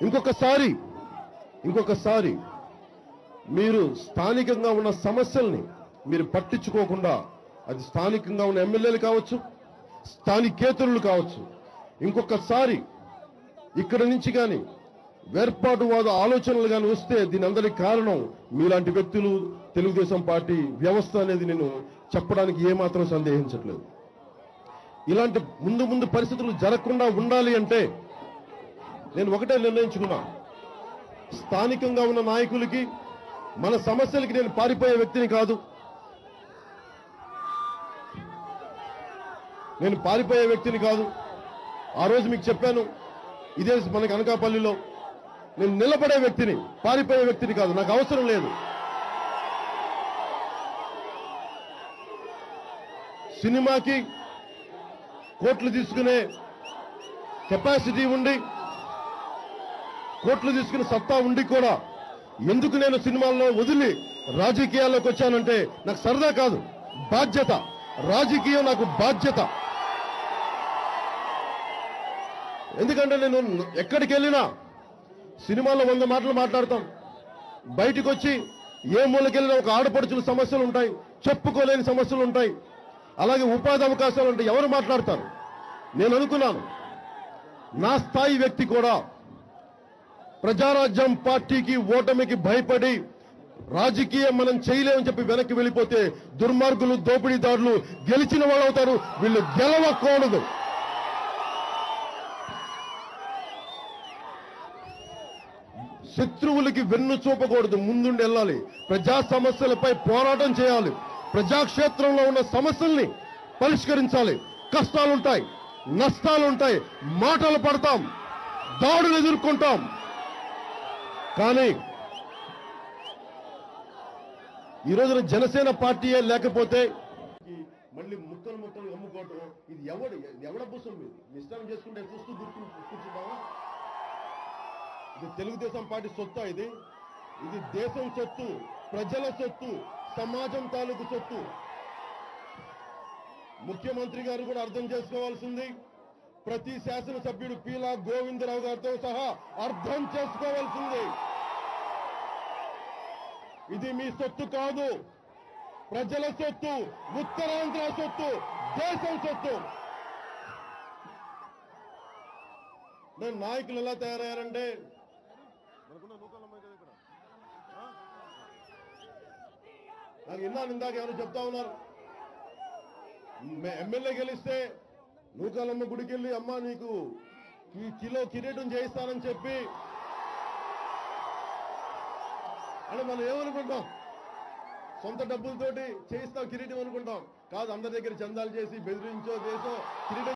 ఇంకొకసారి ఇంకొకసారి మీరు స్థానికంగా ఉన్న సమస్యల్ని మీరు పట్టించుకోకుండా అది స్థానికంగా ఉన్న ఎమ్మెల్యేలు కావచ్చు స్థానికేతరులు కావచ్చు ఇంకొకసారి ఇక్కడ నుంచి కానీ వేర్పాటువాద ఆలోచనలు కానీ వస్తే దీని అందరికి కారణం మీలాంటి వ్యక్తులు తెలుగుదేశం పార్టీ వ్యవస్థ అనేది నేను చెప్పడానికి ఏమాత్రం సందేహించట్లేదు. ఇలాంటి ముందు ముందు పరిస్థితులు జరగకుండా ఉండాలి అంటే నేను ఒకటే నిర్ణయించుకున్నా. స్థానికంగా ఉన్న నాయకులకి మన సమస్యలకి నేను పారిపోయే వ్యక్తిని కాదు. నేను పారిపోయే వ్యక్తిని కాదు. ఆ రోజు మీకు చెప్పాను ఇదే మనకి అనకాపల్లిలో నేను నిలబడే వ్యక్తిని పారిపోయే వ్యక్తిని కాదు. నాకు అవసరం లేదు. సినిమాకి కోట్లు తీసుకునే కెపాసిటీ ఉండి కోట్లు తీసుకుని సత్తా ఉండి కూడా ఎందుకు నేను సినిమాల్లో వదిలి రాజకీయాల్లోకి వచ్చానంటే నాకు సరదా కాదు బాధ్యత. రాజకీయం నాకు బాధ్యత. ఎందుకంటే నేను ఎక్కడికి వెళ్ళినా సినిమాలో వంద మాటలు మాట్లాడతాం. బయటకు వచ్చి ఏ మూలకెళ్ళినా ఒక ఆడపడుచుల సమస్యలు ఉంటాయి చెప్పుకోలేని సమస్యలు ఉంటాయి. అలాగే ఉపాధి అవకాశాలు ఉంటాయి ఎవరు మాట్లాడతారు? నేను అనుకున్నాను. నా స్థాయి వ్యక్తి కూడా ప్రజారాజ్యం పార్టీకి ఓటమికి భయపడి రాజకీయం మనం చేయలేమని చెప్పి వెనక్కి వెళ్ళిపోతే దుర్మార్గులు దోపిడీదారులు గెలిచిన వాళ్ళు అవుతారు. వీళ్ళు గెలవకూడదు. శత్రువులకి వెన్ను చూపకూడదు. ముందుండి వెళ్ళాలి. ప్రజా సమస్యలపై పోరాటం చేయాలి. ప్రజాక్షేత్రంలో ఉన్న సమస్యల్ని పరిష్కరించాలి. కష్టాలుంటాయి నష్టాలుంటాయి. మాటలు పడతాం దాడులు ఎదుర్కొంటాం. కానీ ఈ రోజున జనసేన పార్టీయే లేకపోతే మళ్ళీ ముక్కలు ముక్కలు అమ్ముకోవటం ఇది ఎవడు ఎవడ పుస్తకం ఇది ఇష్టం చేసుకుంటే చూస్తూ గుర్తు కూర్చుంటావా? ఇది తెలుగుదేశం పార్టీ సొత్తు ఇది. ఇది దేశం సొత్తు ప్రజల సొత్తు సమాజం తాలూకు సొత్తు. ముఖ్యమంత్రి గారు కూడా అర్థం చేసుకోవాల్సింది. ప్రతి శాసనసభ్యుడు పీలా గోవిందరావు గారితో సహా అర్థం చేసుకోవాల్సింది. ఇది మీ సొత్తు కాదు. ప్రజల సొత్తు ఉత్తరాంధ్ర సొత్తు దేశం సొత్తు. నేను నాయకులు ఎలా తయారయ్యారంటే నాకు విన్నాను ఇందాక ఎవరు చెప్తా ఉన్నారు. ఎమ్మెల్యే గెలిస్తే నూకాలమ్మ గుడికి వెళ్ళి అమ్మ నీకు ఈ కిలో కిరీటం చేయిస్తానని చెప్పి. అని మనం ఏమనుకుంటాం? సొంత డబ్బులతోటి చేయిస్తాం కిరీటం అనుకుంటాం. కాదు అందరి దగ్గర చందాలు చేసి బెదిరించో చేసో కిరీటం